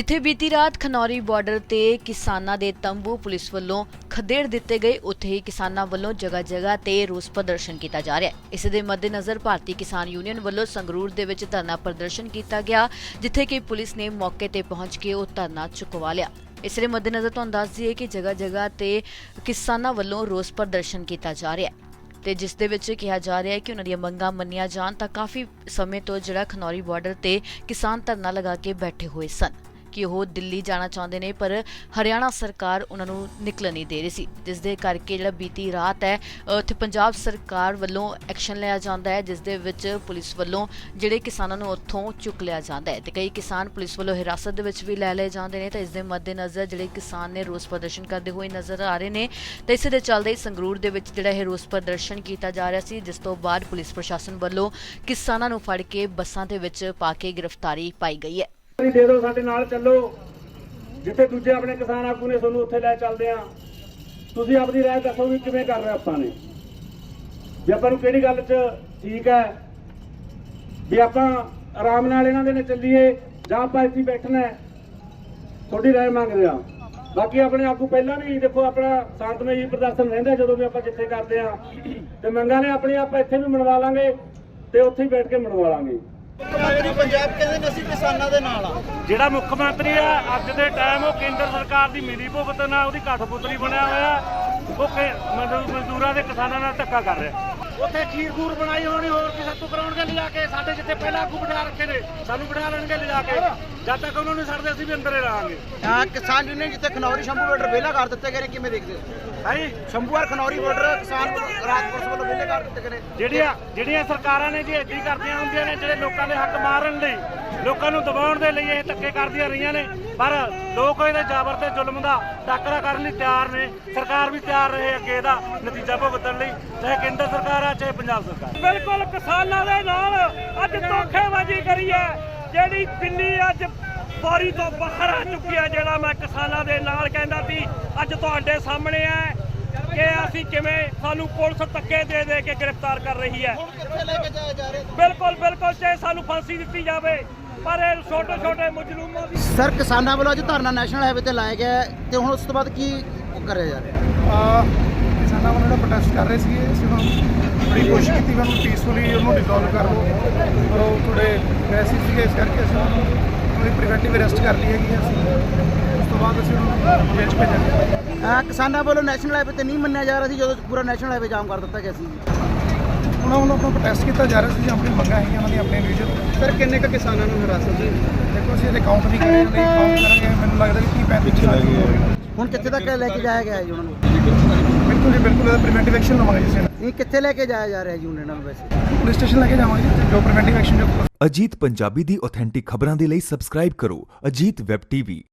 ਜਿੱਥੇ ਬੀਤੀ ਰਾਤ ਖਨੌਰੀ ਬਾਰਡਰ ਤੇ ਕਿਸਾਨਾਂ ਦੇ ਤੰਬੂ ਪੁਲਿਸ ਵੱਲੋਂ ਖਦੇੜ ਦਿੱਤੇ ਗਏ, ਉੱਥੇ ਹੀ ਕਿਸਾਨਾਂ ਵੱਲੋਂ ਜਗ੍ਹਾ ਜਗ੍ਹਾ ਤੇ ਰੋਸ ਪ੍ਰਦਰਸ਼ਨ ਕੀਤਾ ਜਾ ਰਿਹਾ ਹੈ। ਇਸ ਦੇ ਮੱਦੇਨਜ਼ਰ ਭਾਰਤੀ ਕਿਸਾਨ ਯੂਨੀਅਨ ਵੱਲੋਂ ਸੰਗਰੂਰ ਦੇ ਵਿੱਚ ਧਰਨਾ ਪ੍ਰਦਰਸ਼ਨ ਕੀਤਾ ਗਿਆ, ਜਿੱਥੇ ਕਿ ਪੁਲਿਸ ਨੇ ਮੌਕੇ ਤੇ ਪਹੁੰਚ ਕੇ ਉਹ ਧਰਨਾ ਚੁਕਵਾ ਲਿਆ। ਇਸ ਦੇ ਮੱਦੇਨਜ਼ਰ ਤੁਹਾਨੂੰ ਦੱਸ ਦਈਏ ਕਿ ਜਗ੍ਹਾ ਜਗ੍ਹਾ ਤੇ ਕਿਸਾਨਾਂ ਵੱਲੋਂ ਰੋਸ ਪ੍ਰਦਰਸ਼ਨ ਕੀਤਾ ਜਾ ਰਿਹਾ ਹੈ ਤੇ ਜਿਸ ਦੇ ਵਿੱਚ ਕਿਹਾ ਜਾ ਰਿਹਾ ਹੈ ਕਿ ਉਹਨਾਂ ਦੀਆਂ ਮੰਗਾਂ ਮੰਨੀਆਂ ਜਾਣ ਤਾਂ ਕਾਫੀ ਸਮੇਂ ਤੋਂ ਜਿਹੜਾ ਖਨੌਰੀ ਬਾਰਡਰ ਤੇ ਕਿਸਾਨ ਧਰਨਾ ਲਗਾ ਕੇ ਬੈਠੇ ਹੋਏ ਸਨ। ਕਿ ਉਹ ਦਿੱਲੀ ਜਾਣਾ ਚਾਹੁੰਦੇ ਨੇ, ਪਰ ਹਰਿਆਣਾ ਸਰਕਾਰ ਉਹਨਾਂ ਨੂੰ ਨਿਕਲਣ ਨਹੀਂ ਦੇ ਰਹੀ ਸੀ। ਜਿਸ ਦੇ ਕਰਕੇ ਜਿਹੜਾ ਬੀਤੀ ਰਾਤ ਹੈ ਉੱਥੇ ਪੰਜਾਬ ਸਰਕਾਰ ਵੱਲੋਂ ਐਕਸ਼ਨ ਲਿਆ ਜਾਂਦਾ ਹੈ ਜਿਸ ਦੇ ਵਿੱਚ ਪੁਲਿਸ ਵੱਲੋਂ ਜਿਹੜੇ ਕਿਸਾਨਾਂ ਨੂੰ ਉੱਥੋਂ ਚੁੱਕ ਲਿਆ ਜਾਂਦਾ ਹੈ। ਤੇ ਕਈ ਕਿਸਾਨ ਪੁਲਿਸ ਵੱਲੋਂ ਹਿਰਾਸਤ ਦੇ ਵਿੱਚ ਵੀ ਲੈ ਲਏ ਜਾਂਦੇ ਨੇ, ਤਾਂ ਇਸ ਦੇ ਮੱਦੇਨਜ਼ਰ ਜਿਹੜੇ ਕਿਸਾਨ ਨੇ ਰੋਸ ਪ੍ਰਦਰਸ਼ਨ ਕਰਦੇ ਹੋਏ ਨਜ਼ਰ ਆ ਰਹੇ ਨੇ। ਤੇ ਇਸ ਦੇ ਚੱਲਦੇ ਹੀ ਸੰਗਰੂਰ ਦੇ ਵਿੱਚ ਜਿਹੜਾ ਇਹ ਰੋਸ ਪ੍ਰਦਰਸ਼ਨ ਕੀਤਾ ਜਾ ਰਿਹਾ ਸੀ, ਜਿਸ ਤੋਂ ਬਾਅਦ ਪੁਲਿਸ ਪ੍ਰਸ਼ਾਸਨ ਵੱਲੋਂ ਕਿਸਾਨਾਂ ਨੂੰ ਫੜ ਕੇ ਬੱਸਾਂ ਦੇ ਵਿੱਚ ਪਾ ਕੇ ਗ੍ਰਿਫਤਾਰੀ ਪਾਈ ਗਈ ਹੈ। ਨਹੀਂ ਦੇ ਦਿਓ, ਸਾਡੇ ਨਾਲ ਚੱਲੋ। ਜਿੱਥੇ ਦੂਜੇ ਆਪਣੇ ਕਿਸਾਨ ਆਗੂ ਨੇ ਤੁਹਾਨੂੰ ਉੱਥੇ ਲੈ ਚੱਲਦੇ ਆ। ਤੁਸੀਂ ਆਪਣੀ ਰਾਏ ਦੱਸੋ ਵੀ ਕਿਵੇਂ ਕਰ ਰਹੇ ਆਪਾਂ ਨੇ। ਵੀ ਆਪਾਂ ਨੂੰ ਕਿਹੜੀ ਗੱਲ 'ਚ ਠੀਕ ਹੈ ਵੀ ਆਪਾਂ ਆਰਾਮ ਨਾਲ ਇਹਨਾਂ ਦੇ ਨਾਲ ਚੱਲੀਏ ਜਾਂ ਆਪਾਂ ਇੱਥੇ ਬੈਠਣਾ ਤੁਹਾਡੀ ਰਾਏ ਮੰਗਦੇ ਆ। ਬਾਕੀ ਆਪਣੇ ਆਗੂ ਪਹਿਲਾਂ ਵੀ ਦੇਖੋ ਆਪਣਾ ਸ਼ਾਂਤਮਈ ਪ੍ਰਦਰਸ਼ਨ ਰਹਿੰਦਾ ਜਦੋਂ ਵੀ ਆਪਾਂ ਜਿੱਥੇ ਕਰਦੇ ਆ। ਤੇ ਮੰਗਾਂ ਨੇ ਆਪਣੀ ਆਪਾਂ ਇੱਥੇ ਵੀ ਮਨਵਾ ਲਾਂਗੇ ਤੇ ਉੱਥੇ ਹੀ ਬੈਠ ਕੇ ਮਨਵਾ ਲਾਂਗੇ। ਮੰਤਰੀ ਪੰਜਾਬ ਕਹਿੰਦੇ ਅਸੀਂ ਕਿਸਾਨਾਂ ਦੇ ਨਾਲ ਆ। ਜਿਹੜਾ ਮੁੱਖ ਮੰਤਰੀ ਆ, ਅੱਜ ਦੇ ਟਾਈਮ ਉਹ ਕੇਂਦਰ ਸਰਕਾਰ ਦੀ ਮਿਲੀ ਭੁਗਤ ਨਾਲ ਉਹਦੀ ਕਠਪੁਤਲੀ ਬਣਿਆ ਹੋਇਆ। ਉਹ ਮਜ਼ਦੂਰਾਂ ਦੇ ਕਿਸਾਨਾਂ ਨਾਲ ਧੱਕਾ ਕਰ ਰਿਹਾ। ਉੱਥੇ ਖੀਰ ਖੂਰ ਬਣਾਈ ਹੋਣੀ ਹੋਰ ਕਿਸੇ ਤੋਂ ਕਰਾਉਣਗੇ ਲਿਜਾ ਕੇ। ਸਾਡੇ ਜਿੱਥੇ ਪਹਿਲਾਂ ਆਗੂ ਬਿਠਾ ਰੱਖੇ ਨੇ ਸਾਨੂੰ ਬਿਠਾ ਲੈਣਗੇ ਲਿਜਾ ਕੇ। ਜਦ ਤੱਕ ਉਹਨਾਂ ਨੂੰ ਛੱਡਦੇ ਅਸੀਂ ਵੀ ਅੰਦਰ ਹੀ ਰਹਾਂਗੇ। ਆ ਕਿਸਾਨ ਯੂਨੀਅਨ ਜਿੱਥੇ ਖਨੌਰੀ ਸ਼ੰਭੂ ਬਾਰਡਰ ਵਿਹਲਾ ਕਰ ਦਿੱਤੇ ਗਏ ਨੇ ਕਿਵੇਂ ਦੇਖਦੇ ਹਾਂਜੀ ਸ਼ੰਭੂਆਰ ਖਨੌਰੀ ਬਾਰਡਰ ਕਿਸਾਨ ਰਾਜ ਪੁਲਿਸ ਵੱਲੋਂ ਵਿਹਲੇ ਕਰ ਦਿੱਤੇ ਗਏ ਨੇ। ਜਿਹੜੀਆਂ ਜਿਹੜੀਆਂ ਸਰਕਾਰਾਂ ਨੇ ਜੀ ਏਦਾਂ ਕਰਦੀਆਂ ਹੁੰਦੀਆਂ ਨੇ ਜਿਹੜੇ ਲੋਕਾਂ ਦੇ ਹੱਕ ਮਾਰਨ ਲਈ ਲੋਕਾਂ ਨੂੰ ਦਬਾਉਣ ਦੇ ਲਈ ਇਹ ਧੱਕੇ ਕਰਦੀਆਂ ਰਹੀਆਂ ਨੇ। ਪਰ ਲੋਕ ਇਹਦੇ ਜਾਬਰ ਤੇ ਜ਼ੁਲਮ ਦਾ ਟਾਕਰਾ ਕਰਨ ਲਈ ਤਿਆਰ ਨੇ। ਸਰਕਾਰ ਵੀ ਤਿਆਰ ਰਹੇ ਅੱਗੇ ਇਹਦਾ ਨਤੀਜਾ ਭੁਗਤਣ ਲਈ। ਚਾਹੇ ਕੇਂਦਰ ਸਰਕਾਰ ਆ ਚਾਹੇ ਪੰਜਾਬ ਸਰਕਾਰ। ਬਿਲਕੁਲ ਕਿਸਾਨਾਂ ਦੇ ਨਾਲ ਅੱਜ ਧੋਖੇਬਾਜ਼ੀ ਕਰੀ ਹੈ। ਜਿਹੜੀ ਦਿੱਲੀ ਅੱਜ ਬੋਰੀ ਤੋਂ ਬਾਹਰ ਆ ਚੁੱਕੀ ਹੈ ਜਿਹੜਾ ਮੈਂ ਕਿਸਾਨਾਂ ਦੇ ਨਾਲ ਕਹਿੰਦਾ ਸੀ ਅੱਜ ਤੁਹਾਡੇ ਸਾਹਮਣੇ ਹੈ ਕਿ ਅਸੀਂ ਕਿਵੇਂ ਸਾਨੂੰ ਪੁਲਿਸ ਧੱਕੇ ਦੇ ਦੇ ਕੇ ਗ੍ਰਿਫਤਾਰ ਕਰ ਰਹੀ ਹੈ। ਬਿਲਕੁਲ ਬਿਲਕੁਲ ਜੇ ਸਾਨੂੰ ਫਾਂਸੀ ਦਿੱਤੀ ਜਾਵੇ। ਪਰ ਇਹ ਛੋਟੇ ਛੋਟੇ ਮਜਲੂਮਾਂ ਦੀ ਸਰ ਕਿਸਾਨਾਂ ਵੱਲੋਂ ਅੱਜ ਧਰਨਾ ਨੈਸ਼ਨਲ ਹਾਈਵੇ ਤੇ ਲਾਇਆ ਗਿਆ ਹੈ ਤੇ ਹੁਣ ਉਸ ਤੋਂ ਬਾਅਦ ਕੀ ਕਰਿਆ ਜਾ ਰਿਹਾ ਆ ਕਿਸਾਨਾਂ ਵੱਲੋਂ ਜਿਹੜਾ ਪ੍ਰੋਟੈਸਟ ਕਰ ਰਹੇ ਸੀਗੇ ਅਸੀਂ ਉਹਨਾਂ ਨੂੰ ਬੜੀ ਕੋਸ਼ਿਸ਼ ਕੀਤੀ ਵੀ ਉਹਨੂੰ ਪੀਸਫੁਲੀ ਉਹਨੂੰ ਡਿਸੋਲਵ ਕਰ ਲਓ। ਪਰ ਉਹ ਥੋੜੇ ਵੈਸੀ ਸੀਗੇ ਇਸ ਕਰਕੇ ਅਸੀਂ ਉਹਨੂੰ ਉਹਦੀ ਪ੍ਰੀਵੈਂਟਿਵ ਅਰੈਸਟ ਕਰ ਲਈ ਹੈਗੀ ਅਸੀਂ। ਉਸ ਤੋਂ ਬਾਅਦ ਅਸੀਂ ਉਹਨੂੰ ਜੇਲ੍ਹ 'ਚ ਭੇਜਾਂਗੇ। ਆ ਕਿਸਾਨਾਂ ਵੱਲੋਂ ਨੈਸ਼ਨਲ ਹਾਈਵੇ ਤੇ ਨਹੀਂ ਮੰਨਿਆ ਜਾ ਰਿਹਾ ਸੀ ਜਦੋਂ ਪੂਰਾ ਨੈਸ਼ਨਲ ਹਾਈਵੇ ਜਾਮ ਕਰ ਦਿੱਤਾ ਗਿਆ ਸੀ। ਉਹਨਾਂ ਵੱਲੋਂ ਆਪਣਾ ਪ੍ਰੋਟੈਸਟ ਕੀਤਾ ਜਾ ਰਿਹਾ ਸੀ ਜੀ, ਆਪਣੀ ਮੰਗਾਂ ਹੈਗੀਆਂ ਉਹਨਾਂ ਦੀਆਂ ਆਪਣੇ ਇੰਡੀਵਿਜੂਅਲ ਸਰ ਕਿੰਨੇ ਕ ਕਿਸਾਨਾਂ ਨੂੰ ਹਿਰਾਸਤ ਦੀ ਦੇਖੋ ਅਸੀਂ ਇਹਦੇ ਕਾਊਂਟ ਨਹੀਂ ਕਰੇ ਨਹੀਂ ਕਾਊਂਟ ਕਰਾਂਗੇ। ਮੈਨੂੰ ਲੱਗਦਾ ਕਿ 30 35 ਕਿਸਾਨ ਹੋ ਰਹੇ ਨੇ ਹੁਣ ਕਿੱਥੇ ਤੱਕ ਲੈ ਕੇ ਜਾਇਆ ਗਿਆ ਹੈ ਜੀ ਉਹਨਾਂ ਨੂੰ ਬਿਲਕੁਲ ਜੀ ਬਿਲਕੁਲ ਇਹਦਾ ਪ੍ਰੀਵੈਂਟਿਵ ਐਕਸ਼ਨ ਲਵਾਂਗੇ ਜੀ ਨਹੀਂ ਕਿੱਥੇ ਲੈ ਕੇ ਜਾਇਆ ਜਾ ਰਿਹਾ ਜੀ ਉਹਨਾਂ ਨੂੰ ਵੈਸੇ? ਪੁਲਿਸ ਸਟੇਸ਼ਨ ਲੈ ਕੇ ਜਾਵਾਂਗੇ ਜੀ, ਜੋ ਪ੍ਰੀਵੈਂਟਿਵ ਐਕਸ਼ਨ ਜੋ ਅਜੀਤ ਪੰਜਾਬੀ ਦੀ ਆਥੈਂਟਿਕ ਖਬਰਾਂ ਦੇ ਲਈ ਸਬਸਕ੍ਰਾਈਬ ਕਰੋ ਅਜੀਤ ਵੈਬ ਟੀਵੀ